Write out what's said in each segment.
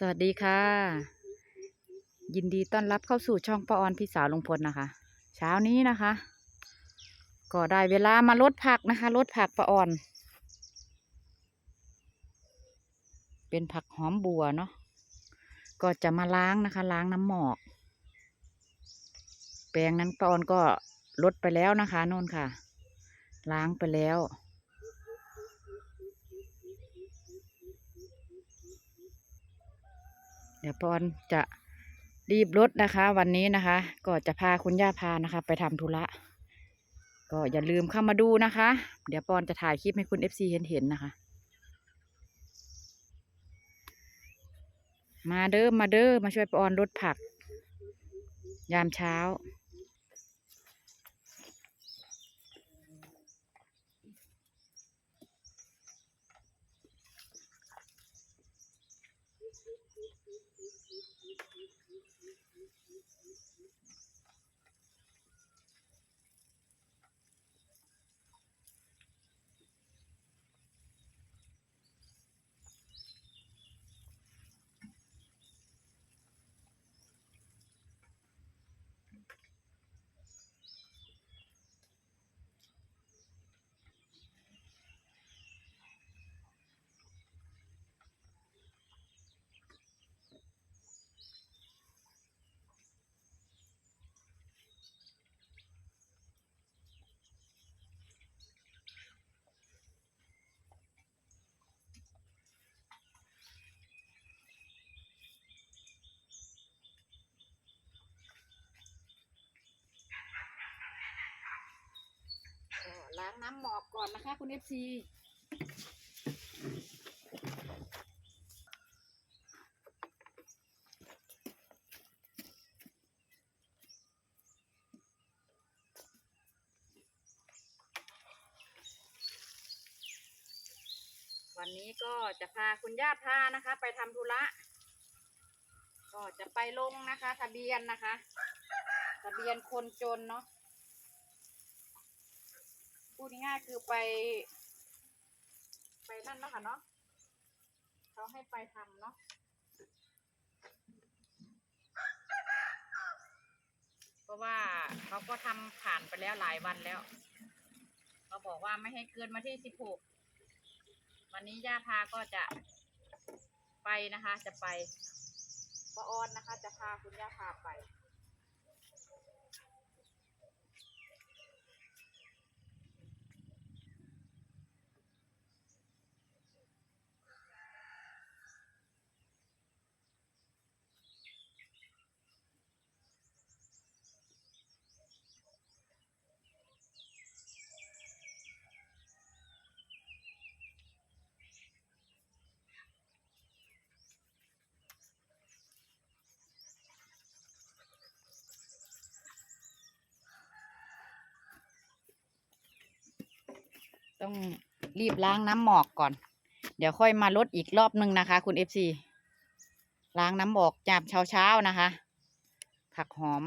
สวัสดีค่ะ ยินดีต้อนรับเข้าสู่ช่องป้าออนพี่สาวลุงพลนะคะ เช้านี้นะคะ ก็ได้เวลามาลดผักนะคะลดผักป้าออน เป็นผักหอมบัวเนาะก็จะมาล้างนะคะ ล้างน้ำหมอก แปลงนั้นป้าออนก็ลดไปแล้วนะคะโน่นค่ะ ล้างไปแล้ว ดี๋ยวปอนจะรีบรถนะคะ วันนี้นะคะ ก็จะพาคุณย่าพานะคะ ไปทำธุระก็อย่าลืมเข้ามาดูนะคะ เดี๋ยวปอนจะถ่ายคลิปให้คุณเอฟซีเห็นเห็นๆนะคะ มาเด้อมาเด้อมาช่วยปอนรถผัก ยามเช้า ก็ ล้างน้ำหมอกก่อนนะคะ คุณเอฟซีวันนี้ก็จะพาคุณย่าพานะคะ ไปทำธุระ ก็จะไปลงนะคะ ทะเบียนนะคะ ทะเบียนคนจนเนาะ พูดง่ายๆคือไป ไปนั่นแล้วค่ะเนาะเขาให้ไปทำเนาะเพราะว่าเขาก็ทำผ่านไปแล้วหลายวันแล้วเขาบอกว่าไม่ให้เกินมาที่สิบหกวันนี้ย่าพาก็จะไปนะคะ จะไปป้าออนนะคะ จะพาคุณย่าพาไป ต้องรีบล้างน้ำหมอกก่อน เดี๋ยวค่อยมาลดอีกรอบนึงนะคะ คุณเอฟซีล้างน้ำหมอกจาบเช้าๆนะคะ ผักหอม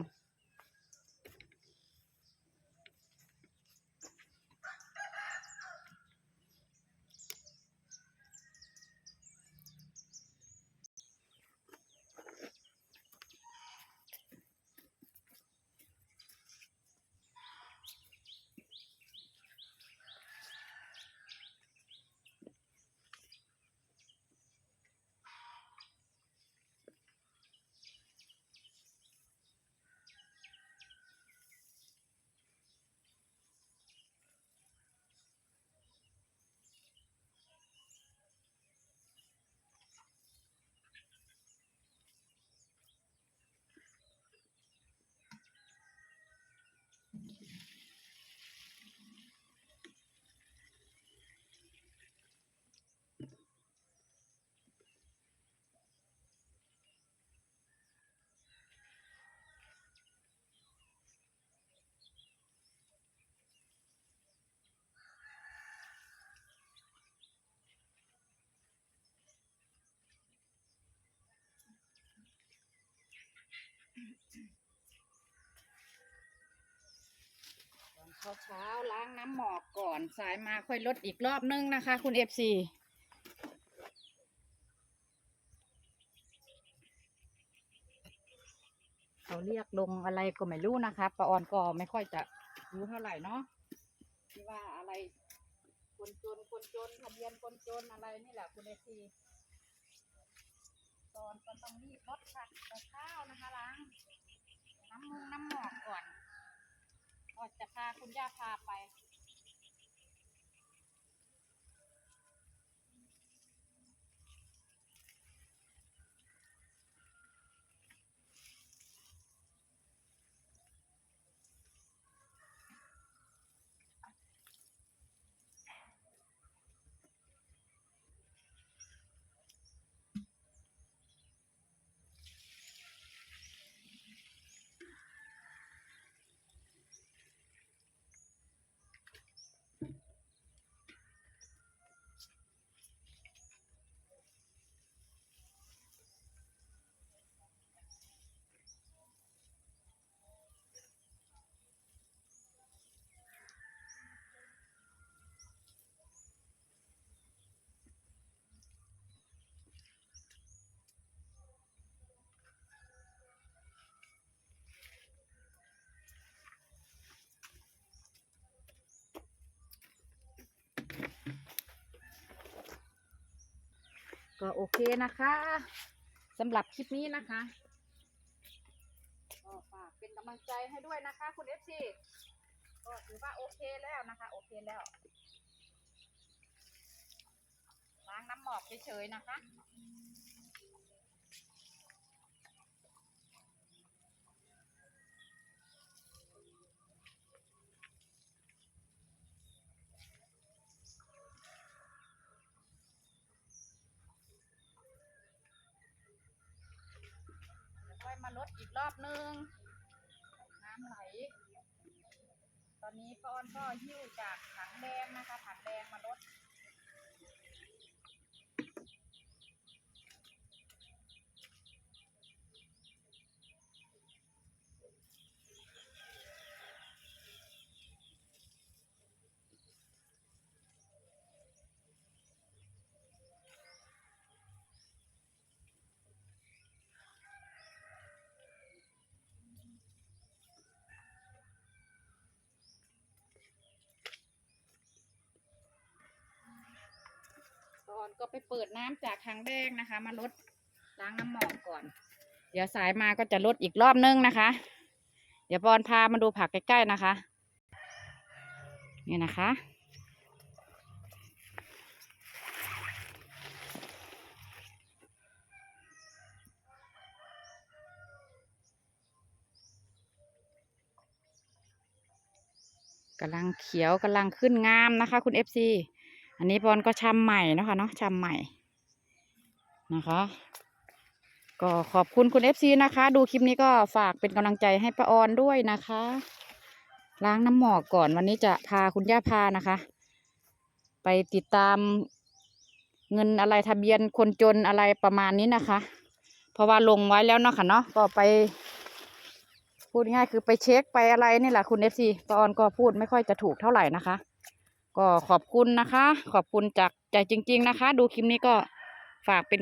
เช้าล้างน้ำหมอกก่อนสายมาค่อยลดอีกรอบนึงนะคะ คุณเอฟซีเขาเรียกลงอะไรก็ไม่รู้นะคะปะออนก็ไม่ค่อยจะรู้เท่าไหร่เนาะที่ว่าอะไรคนจนคนจนทะเบียนคนจนอะไรนี่แหละคุณเอฟซีตอนก็ต้องรีบลดผักข้าวนะคะล้างน้ำมูน้ำหมอกก่อน ก็จะพาคุณย่าพาไป ก็โอเคนะคะสำหรับคลิปนี้นะคะก็ฝากเป็นกำลังใจให้ด้วยนะคะ คุณเอฟซีก็ถือว่าโอเคแล้วนะคะ โอเคแล้วล้างน้ำหมอกเฉยๆนะคะ เรถอีกรอบนึง น้ำไหล ตอนนี้ป้ออนก็หิ้วจากถังแดงนะคะถังแดงมาลด ก่ อนก็ไปเปิดน้ำจากถังแดงนะคะ มาลดล้างน้ำหมอกก่อน เดี๋ยวสายมาก็จะลดอีกรอบนึงนะคะ เดี๋ยวปอนพามาดูผักใกล้ๆนะคะ นี่นะคะ กำลังเขียวกำลังขึ้นงามนะคะ คุณเอฟซี อันนี้ปอนก็ชำใหม่นะคะเนาะชำใหม่นะคะ ก็ขอบคุณคุณเอฟซีนะคะ ดูคลิปนี้ก็ฝากเป็นกำลังใจให้ป้าออนด้วยนะคะ ล้างน้ำหมอกก่อนวันนี้จะพาคุณย่าพานะคะ ไปติดตามเงินอะไรทะเบียนคนจนอะไรประมาณนี้นะคะ เพราะว่าลงไว้แล้วเนาะค่ะเนาะก็ไปพูดง่ายคือไปเช็คไปอะไรนี่แหละคุณเอฟซีปอนก็พูดไม่ค่อยจะถูกเท่าไหร่นะคะ ก็ขอบคุณนะคะ ขอบคุณจากใจจริง ๆ นะคะ ดูคลิปนี้ก็ฝากเป็น